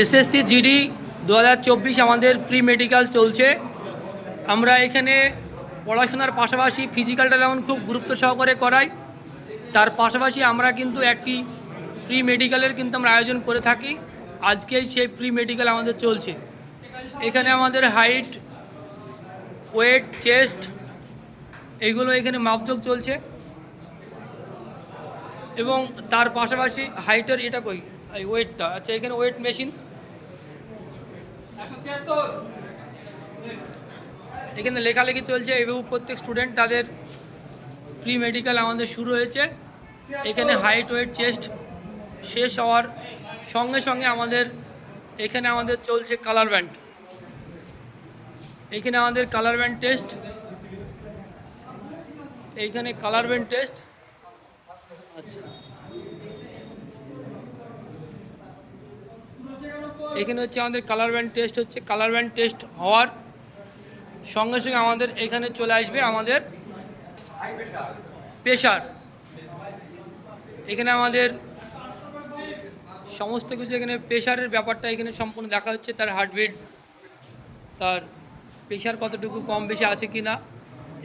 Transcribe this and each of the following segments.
SSC GD দু হাজার চব্বিশ আমাদের প্রি মেডিকেল চলছে। আমরা এখানে পড়াশোনার পাশাপাশি ফিজিক্যালটা যেমন খুব গুরুত্ব সহকারে করাই, তার পাশাপাশি আমরা কিন্তু একটি প্রি মেডিকেলের কিন্তু আমরা আয়োজন করে থাকি। আজকেই সেই প্রি মেডিকেল আমাদের চলছে। এখানে আমাদের হাইট ওয়েট চেস্ট এইগুলো এখানে মাপযোগ চলছে। এবং তার পাশাপাশি হাইটের এটা কই? এই ওয়েটটা আচ্ছা এখানে ওয়েট মেশিন এখানে লেখালেখি চলছে এবং প্রত্যেক স্টুডেন্ট তাদের প্রি মেডিকেল আমাদের শুরু হয়েছে। এখানে হাইট ওয়েট চেস্ট শেষ হওয়ার সঙ্গে সঙ্গে আমাদের এখানে আমাদের চলছে কালার ব্যান্ড এখানে আমাদের কালার ব্যান্ড টেস্ট এইখানে কালার ব্যান্ড টেস্ট আচ্ছা। এখানে হচ্ছে আমাদের কালার ব্যান্ড টেস্ট হচ্ছে। কালার ব্যান্ড টেস্ট হওয়ার সঙ্গে সঙ্গে আমাদের এখানে চলে আসবে আমাদের প্রেশার এখানে আমাদের সমস্ত কিছু এখানে প্রেশারের ব্যাপারটা এখানে সম্পূর্ণ দেখা হচ্ছে, তার হার্টবিট তার প্রেশার কতটুকু কম বেশি আছে কি না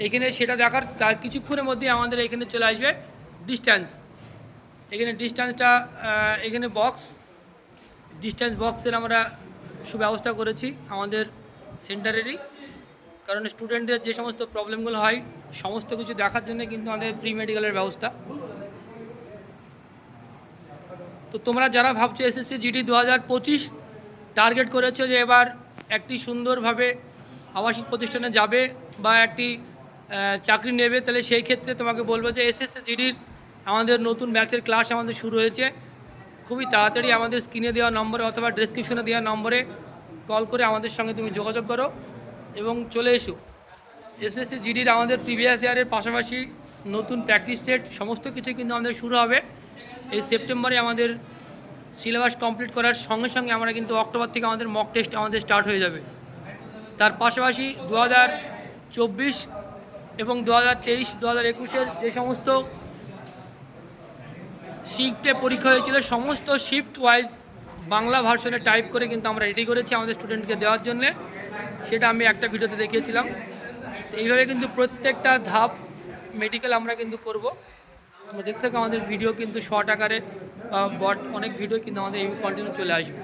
এখানে সেটা দেখার, তার কিছুক্ষণের মধ্যে আমাদের এখানে চলে আসবে ডিস্ট্যান্স এখানে ডিস্ট্যান্সটা এখানে বক্স ডিস্ট্যান্স বক্সের আমরা সুব্যবস্থা করেছি আমাদের সেন্টারেরই। কারণ স্টুডেন্টদের যে সমস্ত প্রবলেমগুলো হয়, সমস্ত কিছু দেখার জন্য কিন্তু আমাদের প্রি মেডিকেলের ব্যবস্থা। তো তোমরা যারা ভাবছ এসএসসি জিডি দু হাজার পঁচিশ টার্গেট করেছ যে এবার একটি সুন্দরভাবে আবাসিক প্রতিষ্ঠানে যাবে বা একটি চাকরি নেবে, তাহলে সেই ক্ষেত্রে তোমাকে বলব যে এসএসসি জিডির আমাদের নতুন ব্যাচের ক্লাস আমাদের শুরু হয়েছে। খুবই তাড়াতাড়ি আমাদের স্ক্রিনে দেওয়া নম্বরে অথবা ডেসক্রিপশনে দেওয়া নম্বরে কল করে আমাদের সঙ্গে তুমি যোগাযোগ করো এবং চলে এসো। এসএসসি জিডির আমাদের প্রিভিয়াস ইয়ারের পাশাপাশি নতুন প্র্যাকটিস সেট সমস্ত কিছু কিন্তু আমাদের শুরু হবে। এই সেপ্টেম্বরে আমাদের সিলেবাস কমপ্লিট করার সঙ্গে সঙ্গে আমরা কিন্তু অক্টোবর থেকে আমাদের মক টেস্ট আমাদের স্টার্ট হয়ে যাবে। তার পাশাপাশি দু হাজার চব্বিশ এবং দু হাজার তেইশ দু হাজার একুশের যে সমস্ত শিফটে পরীক্ষা হয়েছিল। সমস্ত শিফট ওয়াইজ বাংলা ভার্সনে টাইপ করে কিন্তু আমরা রেডি করেছি আমাদের স্টুডেন্টকে দেওয়ার জন্য। সেটা আমি একটা ভিডিওতে দেখিয়েছিলাম। তো এইভাবে কিন্তু প্রত্যেকটা ধাপ মেডিকেল আমরা কিন্তু করব। আমরা দেখতে আমাদের ভিডিও কিন্তু শর্ট আকারে বট, অনেক ভিডিও কিন্তু আমাদের এই কন্টিনিউ চলে আসবে।